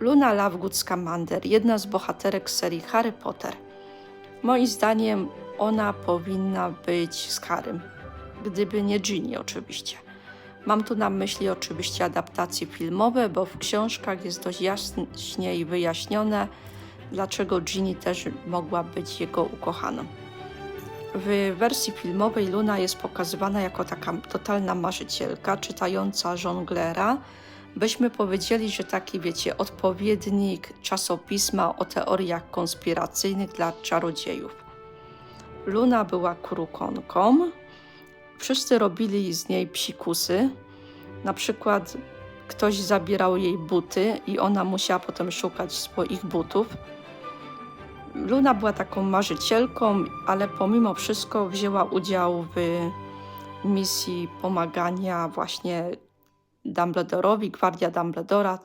Luna Lovegood Scamander, jedna z bohaterek serii Harry Potter. Moim zdaniem ona powinna być z Harrym, gdyby nie Ginny oczywiście. Mam tu na myśli oczywiście adaptacje filmowe, bo w książkach jest dość jaśniej wyjaśnione, dlaczego Ginny też mogła być jego ukochaną. W wersji filmowej Luna jest pokazywana jako taka totalna marzycielka, czytająca żonglera. Byśmy powiedzieli, że taki, wiecie, odpowiednik czasopisma o teoriach konspiracyjnych dla czarodziejów. Luna była krukonką. Wszyscy robili z niej psikusy. Na przykład ktoś zabierał jej buty i ona musiała potem szukać swoich butów. Luna była taką marzycielką, ale pomimo wszystko wzięła udział w misji pomagania właśnie Dumbledorowi, Gwardia Dumbledora,